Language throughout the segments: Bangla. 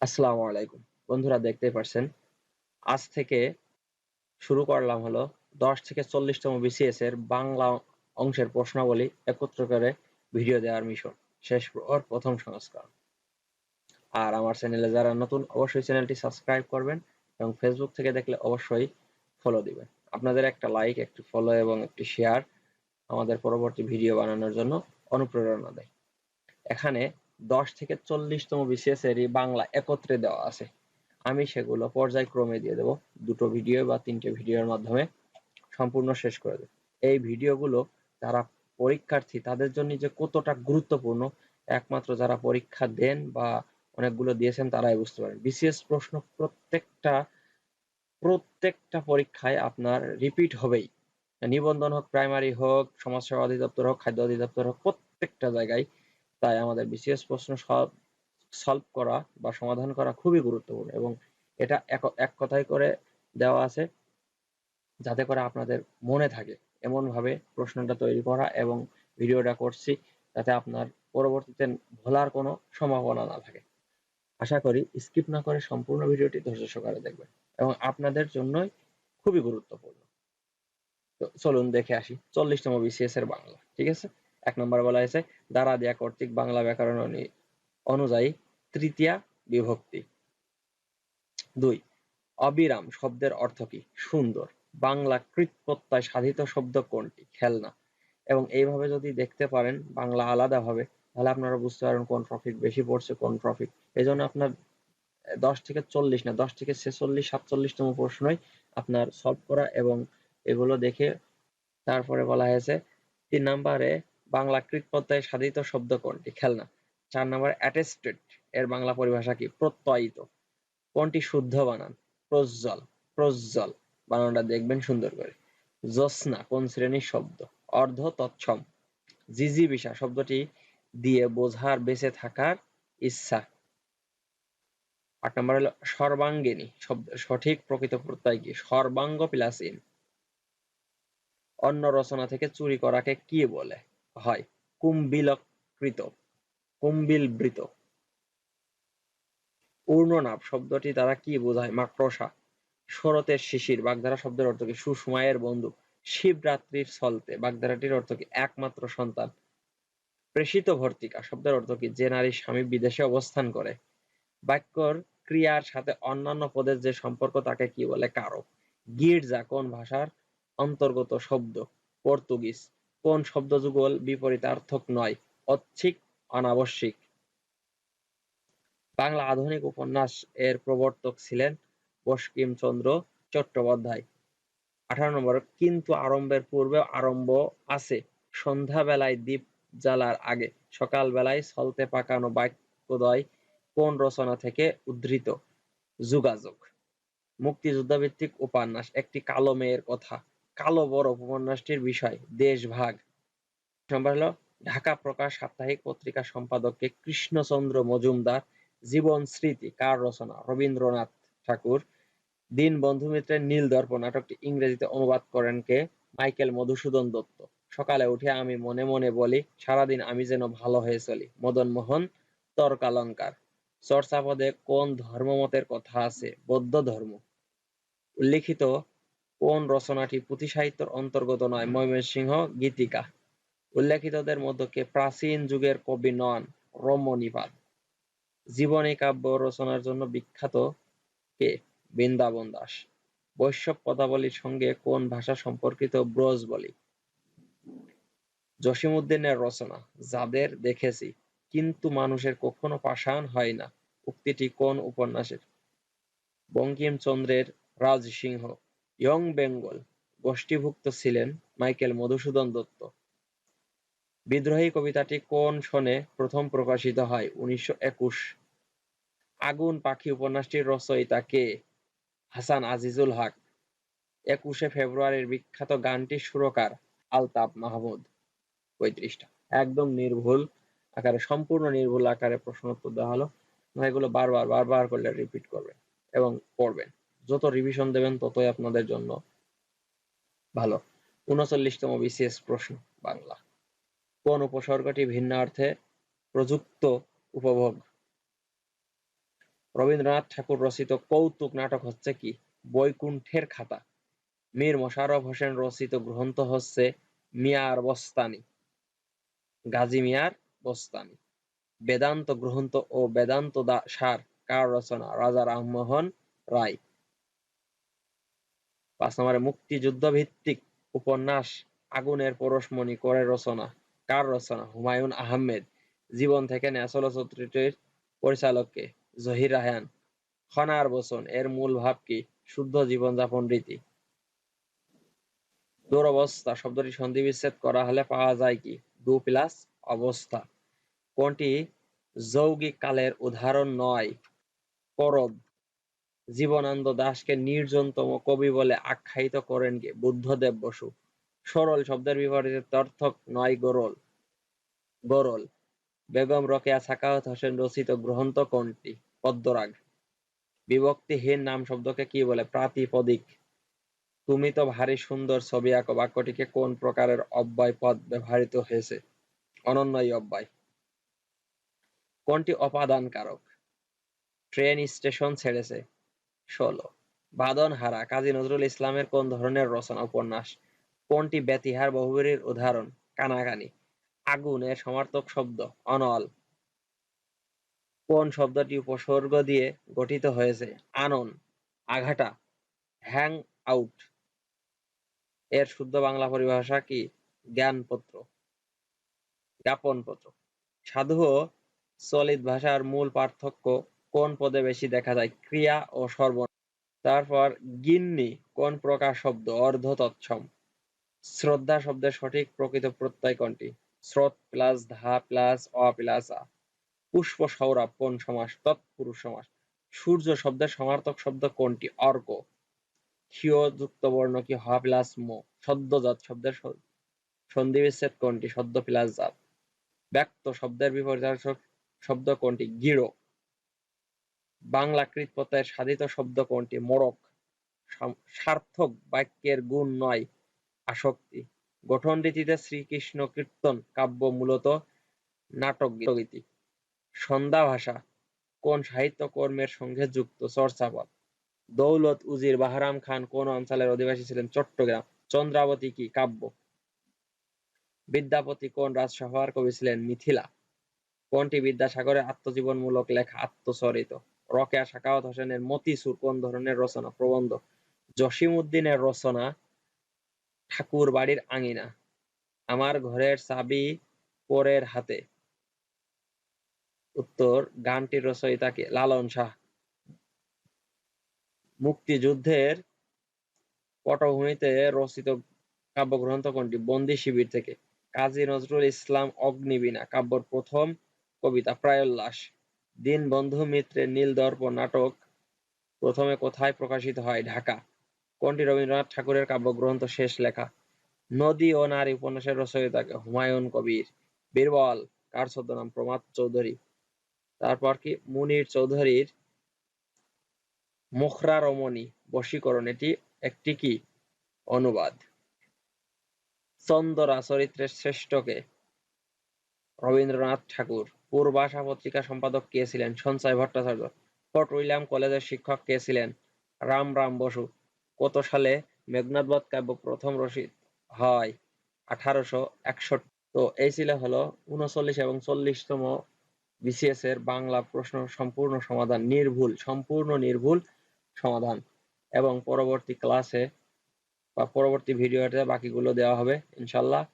আসসালামু আলাইকুম। বন্ধুরা দেখতে পারছেন, আজ থেকে শুরু করলাম হলো দশ থেকে চল্লিশতম বিসিএস এর বাংলা অংশের প্রশ্নাবলী একত্র করে ভিডিও দেওয়ার মিশন। শেষ ওর প্রথম সংস্করণ। আর আমার চ্যানেলে যারা নতুন, অবশ্যই চ্যানেলটি সাবস্ক্রাইব করবেন এবং ফেসবুক থেকে দেখলে অবশ্যই ফলো দিবেন। আপনাদের একটা লাইক একটি ফলো এবং একটি শেয়ার আমাদের পরবর্তী ভিডিও বানানোর জন্য অনুপ্রেরণা দেয়। এখানে দশ থেকে চল্লিশতম বিসিএস এরই বাংলা একত্রে দেওয়া আছে। আমি সেগুলো পর্যায়ক্রমে দিয়ে দেব। দুটো ভিডিও বা তিনটে ভিডিওর মাধ্যমে সম্পূর্ণ শেষ করে দেব। এই ভিডিওগুলো যারা পরীক্ষার্থী, তাদের জন্য যে কতটা গুরুত্বপূর্ণ, একমাত্র যারা পরীক্ষা দেন বা অনেকগুলো দিয়েছেন তারাই বুঝতে পারেন। বিসিএস প্রশ্ন প্রত্যেকটা প্রত্যেকটা পরীক্ষায় আপনার রিপিট হবেই। নিবন্ধন হোক, প্রাইমারি হোক, সমাজসেবা অধিদপ্তর হোক, খাদ্য অধিদপ্তর হোক, প্রত্যেকটা জায়গায় তাই আমাদের বিসিএস প্রশ্ন সব সলভ করা বা সমাধান করা খুবই গুরুত্বপূর্ণ এবং এটা এক কথায় করে দেওয়া আছে যাতে করে আপনাদের মনে থাকে এমন ভাবে প্রশ্নটা তৈরি করা এবং ভিডিওটা করছি যাতে আপনার পরবর্তীতে ভোলার কোনো সম্ভাবনা না থাকে। আশা করি স্কিপ না করে সম্পূর্ণ ভিডিওটি ধৈর্য সহকারে দেখবেন এবং আপনাদের জন্যই খুবই গুরুত্বপূর্ণ। তো চলুন দেখে আসি চল্লিশতম বিসিএস এর বাংলা, ঠিক আছে? এক নম্বর বলা হয়েছে, দ্বারা দেয়া কর্তৃক বাংলা ব্যাকরণ অনুযায়ী তৃতীয়া বিভক্তি। দুই, অবিরাম শব্দের অর্থ কি? সুন্দর। বাংলা কৃত সাধিত শব্দ কোনটি? খেলনা। এবং এইভাবে যদি দেখতে পারেন বাংলা আলাদা হবে তাহলে আপনারা বুঝতে পারবেন কোন ট্রফিক বেশি পড়ছে, কোন ট্রফিক এই জন্য আপনার দশ থেকে চল্লিশ না, দশ থেকে ছেচল্লিশ সাতচল্লিশতম প্রশ্নই আপনার সলভ করা এবং এগুলো দেখে তারপরে বলা হয়েছে, তিন নম্বরে বাংলা কৃত সাধিত শব্দ কোনটি খেলনা। চার নম্বর অ্যাটেস্টেড এর বাংলা পরিভাষা কি? প্রত্যয়িত। কোনটি শুদ্ধ বানান। প্রজ্জ্বল প্রজ্জ্বল। বানানটা দেখবেন সুন্দর করে। জ্যোৎস্না, কোন শ্রেণির শব্দ? অর্ধ তৎসম। জিজিবিষা শব্দটি দিয়ে বোঝার, বেঁচে থাকার ইচ্ছা। আট নম্বর হলো সর্বাঙ্গিনী। শব্দ, সঠিক প্রকৃত প্রত্যয় কি? সর্বাঙ্গ প্লাস অন্য রচনা থেকে চুরি করাকে কি বলে? হয়। কুম্ভিলকৃত, কুম্ভিলবৃত। ঊর্ণনাভ শব্দটি দ্বারা কি বোঝায়? মাকড়সা, শরতের শিশির, বাগধারা শব্দের অর্থ কি? সুসময়ের বন্ধু, শিবরাত্রির সলতে, বাগধারাটির অর্থ কি? একমাত্র সন্তান। প্রেষিত ভর্তিকা শব্দের অর্থ কি? যে নারী স্বামী বিদেশে অবস্থান করে। বাক্যর ক্রিয়ার সাথে অন্যান্য পদের যে সম্পর্ক, তাকে কি বলে? কারক। গির্জা কোন ভাষার অন্তর্গত শব্দ? পর্তুগিজ। কোন শব্দযুগল বিপরীতার্থক নয়? ঐচ্ছিক অনাবশ্যিক। বাংলা আধুনিক উপন্যাস এর প্রবর্তক ছিলেন বঙ্কিমচন্দ্র চট্টোপাধ্যায়। আঠারো নম্বর, কিন্তু আরম্ভের পূর্বে আরম্ভ আছে। সন্ধ্যাবেলায় দ্বীপ জ্বালার আগে সকালবেলায় সলতে পাকানো বাক্যদয় কোন রচনা থেকে উদ্ধৃত? যোগাযোগ। মুক্তিযুদ্ধভিত্তিক উপন্যাস, একটি কালো মেয়ের কথা। কালো বড় উপন্যাসটির বিষয় দেশভাগ নম্বর হলো, ঢাকা প্রকাশ সাপ্তাহিক পত্রিকা সম্পাদককে কৃষ্ণচন্দ্র মজুমদার জীবন স্মৃতি কার রচনা? রবীন্দ্রনাথ ঠাকুর। দীনবন্ধু মিত্রের নীল দর্প নাটকটি ইংরেজিতে অনুবাদ করেন কে? মাইকেল মধুসূদন দত্ত। সকালে উঠে আমি মনে মনে বলি, সারাদিন আমি যেন ভালো হয়ে চলি। মদন মোহন, তর্কালঙ্কার। চর্চাপদে কোন ধর্মমতের কথা আছে? বৌদ্ধ ধর্ম। উল্লিখিত কোন রচনাটি পুঁথি সাহিত্যের অন্তর্গত নয়? ময়মনসিংহ, গীতিকা। উল্লেখিতদের মধ্যে কে? প্রাচীন যুগের কবি নন রমণীপাদ জীবনী কাব্য রচনার জন্য বিখ্যাত কে? বৃন্দাবন দাস। বৈষ্ণব পদাবলীর সঙ্গে কোন ভাষা সম্পর্কিত? ব্রজ বলি। জসিমউদ্দিনের রচনা, যাদের দেখেছি, কিন্তু মানুষের কখনো পাষাণ হয় না। উক্তিটি কোন উপন্যাসের? বঙ্কিমচন্দ্রের রাজসিংহ। ইয়ং বেঙ্গল গোষ্ঠীভুক্ত ছিলেন মাইকেল মধুসূদন দত্ত। বিদ্রোহী কবিতাটি কোন সনে প্রথম প্রকাশিত হয়? উনিশশো একুশ। আগুন পাখি উপন্যাসটির রচয়িতা কে? হাসান আজিজুল হক। একুশে ফেব্রুয়ারির বিখ্যাত গানটির সুরকার আলতাফ মাহমুদ। পঁয়ত্রিশটা। একদম নির্ভুল আকারে, সম্পূর্ণ নির্ভুল আকারে প্রশ্ন উত্তর দেওয়া হলো। এগুলো বারবার বারবার করলে রিপিট করবেন এবং পড়বেন। যত রিভিশন দেবেন ততই আপনাদের জন্য ভালো। উনচল্লিশতম বিসিএস প্রশ্ন, বাংলা। কোন উপসর্গটি ভিন্ন অর্থে প্রযুক্ত উপভোগ? রবীন্দ্রনাথ ঠাকুর রচিত কৌতুক নাটক হচ্ছে কি? বৈকুণ্ঠের খাতা। মীর মোশাররফ হোসেন রচিত গ্রন্থ হচ্ছে মিয়ার বস্তানি। গাজী মিয়ার বস্তানি। বেদান্ত গ্রন্থ ও বেদান্ত সার কার রচনা? রাজা রামমোহন রায়। পাঁচ নম্বরে মুক্তিযুদ্ধ ভিত্তিক উপন্যাস আগুনের পরশমণি করে রচনা, কার রচনা? হুমায়ুন আহমেদ। জীবন থেকে নেয়া চলচ্চিত্রটির পরিচালককে জহির রায়হান। খনার বচন, এর মূল ভাব কি? শুদ্ধ জীবনযাপন রীতি। দুরবস্থা, শব্দটি সন্ধিবিচ্ছেদ করা হলে পাওয়া যায় কি? দু প্লাস অবস্থা। কোনটি যৌগিক কালের উদাহরণ নয়? করদ জীবনানন্দ দাশকে নির্জনতম কবি বলে আখ্যায়িত করেন কে? বুদ্ধদেব বসু। সরল শব্দের বিপরীতে তর্থক নয় গরল। গরল। বেগম রোকেয়া সাখাওয়াত হোসেন রচিত গ্রন্থ কোনটি? পদ্মরাগ। বিভক্তিহীন নাম শব্দকে কি বলে? প্রাতিপদিক। তুমি তো ভারী সুন্দর ছবি আঁকো, বাক্যটিকে কোন প্রকারের অব্যয় পদ ব্যবহৃত হয়েছে? অনন্যই অব্যয়। কোনটি অপাদান কারক ট্রেন স্টেশন ছেড়েছে। ষোলো। বাদনহারা কাজী নজরুল ইসলামের কোন ধরনের রচনা উপন্যাস? কোনটি ব্যতিহার বহুবীর উদাহরণ? কানাকানি। আগুন এর সমার্থক শব্দ, অনল। কোন শব্দটি উপসর্গ দিয়ে গঠিত হয়েছে? আনন, আঘাটা, হ্যাং আউট। এর শুদ্ধ বাংলা পরিভাষা কি? জ্ঞানপত্র। জ্ঞাপনপত্র। সাধু ও চলিত ভাষার মূল পার্থক্য কোন পদে বেশি দেখা যায়? ক্রিয়া ও সর্বনাম। তারপর গিন্নি, কোন প্রকার শব্দ? অর্ধ তৎসম। শ্রদ্ধা শব্দের সঠিক প্রকৃত প্রত্যয় কোনটি? স্রোত প্লাস ধা প্লাস অ প্লাস আ। পুষ্প সৌরভ, কোন সমাস? তৎপুরুষ সমাস। সূর্য শব্দের সমার্থক শব্দ কোনটি? অর্ক ক্ষীয় যুক্ত বর্ণ কি? হ প্লাস মো। সদ্যজাত শব্দের সন্ধিবিচ্ছেদ কোনটি? সদ্য প্লাস জাত। ব্যক্ত শব্দের বিপর্যাসক শব্দ কোনটি? গিড় বাংলা কৃতপথের সাধিত শব্দ কোনটি? মোড়ক সার্থক বাক্যের গুণ নয়, আসক্তি। গঠন রীতিতে শ্রীকৃষ্ণ কীর্তন কাব্য মূলত নাটক গীতি। সন্ধ্যা ভাষা, কোন সাহিত্য কর্মের সঙ্গে যুক্ত? চর্চাপদ। দৌলত উজির বাহারাম খান কোন অঞ্চলের অধিবাসী ছিলেন? চট্টগ্রাম। চন্দ্রাবতী কি কাব্য? বিদ্যাপতি কোন রাজসভার কবি ছিলেন? মিথিলা। কোনটি বিদ্যাসাগরের আত্মজীবনমূলক লেখা? আত্মচরিত রকেয়া সাখাওয়াত হোসেনের মতিসুর কোন ধরনের রচনা? প্রবন্ধ। জসিম উদ্দিনের রচনা, ঠাকুর বাড়ির আঙিনা। আমার ঘরের চাবি পরের হাতে। উত্তর, গানটির রচয়িতা কে লালন শাহ। মুক্তিযুদ্ধের পটভূমিতে রচিত কাব্যগ্রন্থ কোনটি বন্দি শিবির থেকে। কাজী নজরুল ইসলাম অগ্নিবীণা, কাব্যর প্রথম কবিতা প্রায়োল্লাস দীনবন্ধু মিত্রের নীল দর্পণ নাটক প্রথমে কোথায় প্রকাশিত হয়? ঢাকা। কোনটি রবীন্দ্রনাথ ঠাকুরের কাব্যগ্রন্থ শেষ লেখা? নদী ও নারী উপন্যাসের রচয়িতাকে হুমায়ুন কবির। বীরবল, কার ছদ্মনাম? প্রমাদ চৌধুরী। তারপর কি? মুনির চৌধুরীর মুখরা রমণী বশীকরণ। এটি একটি কি? অনুবাদ। চন্দরা চরিত্রের শ্রেষ্ঠকে রবীন্দ্রনাথ ঠাকুর পূর্বাশা পত্রিকা সম্পাদক কে ছিলেন? সঞ্চয় ভট্টাচার্য। ফোর্ট উইলিয়াম কলেজের শিক্ষক কে ছিলেন? রাম রাম বসু। কত সালে মেঘনাদবধ কাব্য প্রথম রচিত হয়? আঠারোশো একষট্টি। তো এই ছিল হলো উনচল্লিশ এবং চল্লিশতম বিসিএস এর বাংলা প্রশ্ন সম্পূর্ণ সমাধান। নির্ভুল, সম্পূর্ণ নির্ভুল সমাধান। এবং পরবর্তী ক্লাসে বা পরবর্তী ভিডিওতে বাকিগুলো দেওয়া হবে, ইনশাল্লাহ।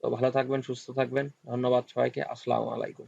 তো ভালো থাকবেন, সুস্থ থাকবেন। ধন্যবাদ সবাইকে। আসসালামু আলাইকুম।